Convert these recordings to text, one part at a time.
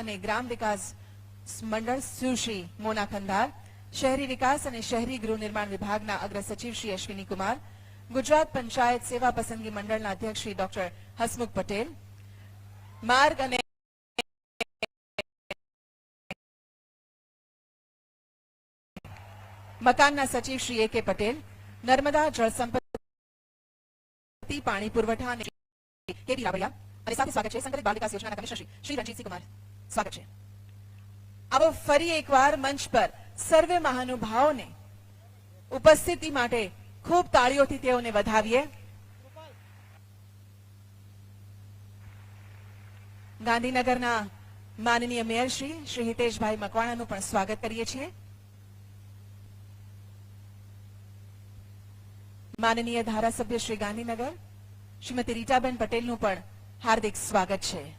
અને ગ્રામ વિકાસ મંડળ સુશ્રી મોના ખંધાર શહેરી વિકાસ અને શહેરી ગૃહ નિર્માણ વિભાગના અગ્ર શ્રી અશ્વિની કુમાર, ગુજરાત પંચાયત સેવા પસંદગી મંડળના અધ્યક્ષ શ્રી ડોક્ટર હસમુખ પટેલ, માર્ગ અને મકાનના સચિવ શ્રી એ કે પટેલ, નર્મદા જળ સંપત્તિ, પાણી પુરવઠા અને કેટી રાવડિયા અને સાથે સ્વાગત છે સંકલિત બાળ વિકાસ યોજનાના કમિશનર શ્રી રણજીતસિંહ કુમાર. સ્વાગત છે આવો ફરી એકવાર મંચ પર સર્વે મહાનુભાવોને ઉપસ્થિતિ માટે ખૂબ તાળીઓથી તેઓને વધાવીએ. ગાંધીનગરના માનનીય મેયર શ્રી શ્રી હિતેશભાઈ મકવાણાનું પણ સ્વાગત કરીએ છીએ. માનનીય ધારાસભ્ય શ્રી ગાંધીનગર, શ્રીમતી રીટાબેન પટેલનું પણ હાર્દિક સ્વાગત છે.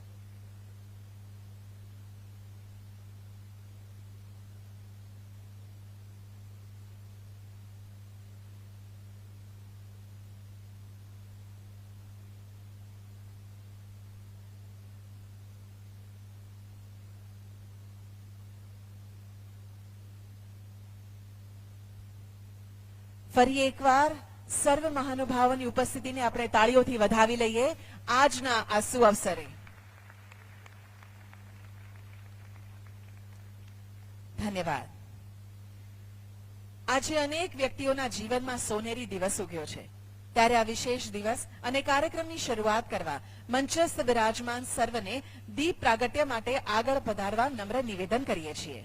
ફરી એકવાર સર્વ મહાનુભાવોની ઉપસ્થિતિને આપણે તાળીઓથી વધાવી લઈએ આજના આ સુઅવસરે. ધન્યવાદ. આજે અનેક વ્યક્તિઓના જીવનમાં સોનેરી દિવસ ઉગ્યો છે. ત્યારે આ વિશેષ દિવસ અને કાર્યક્રમની શરૂઆત કરવા મંચસ્થ બિરાજમાન સર્વને દીપ પ્રાગટ્ય માટે આગળ પધારવા નમ્ર નિવેદન કરીએ છીએ.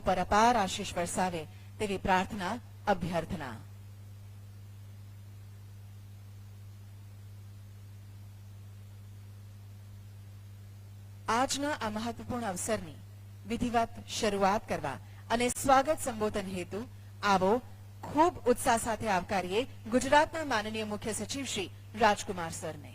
પર અપાર આશીષ વરસાવે તેવી પ્રાર્થના અભ્યર્થના આજના આ મહત્વપૂર્ણ અવસરની વિધિવત શરૂઆત કરવા અને સ્વાગત સંબોધન હેતુ આવો ખૂબ ઉત્સાહ સાથે આવકારીએ ગુજરાતના માનનીય મુખ્ય સચિવ શ્રી રાજકુમાર સરને